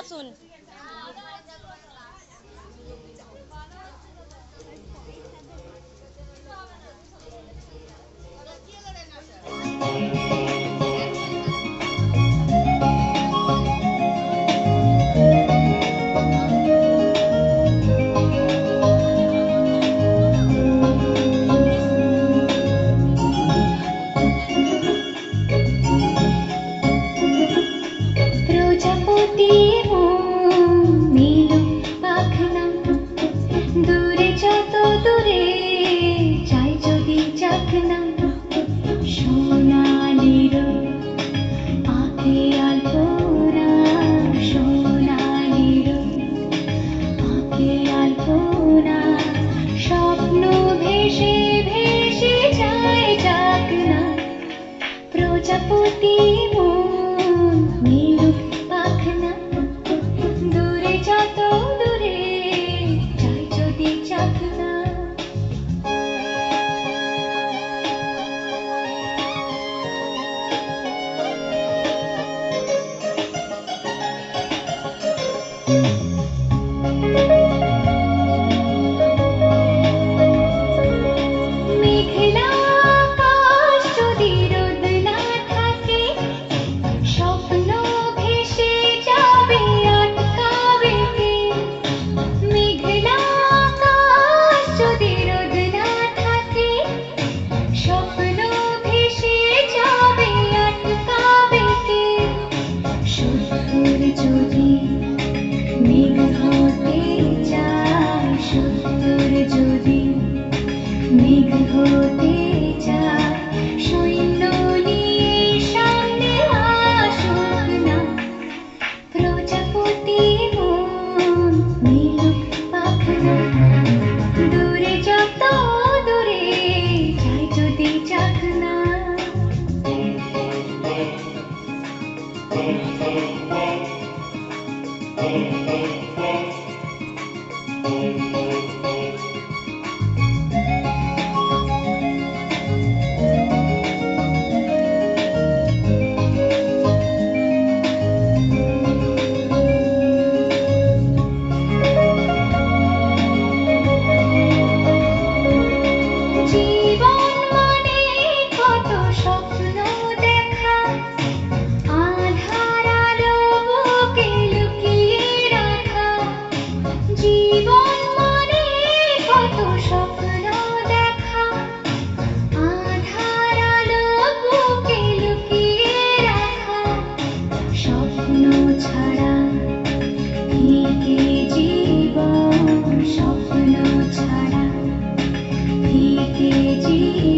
আসুন প্রজাপতি মন নীলুক পাখনা। যদি মেঘ হতে চায়, সৈন্য নিয়ে সামনে আসুক না প্রজাপতি মন নীলুক পাখনা দূরে যত দূরে যায় যদি চাকনা Thank you.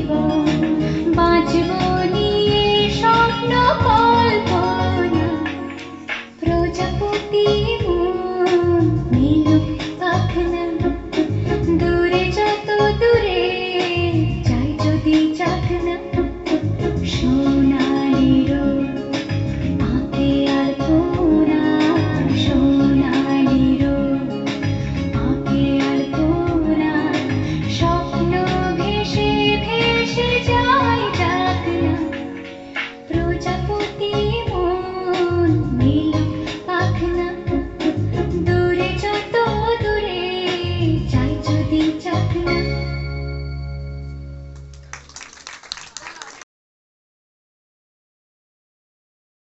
বাঁচব বাঁচব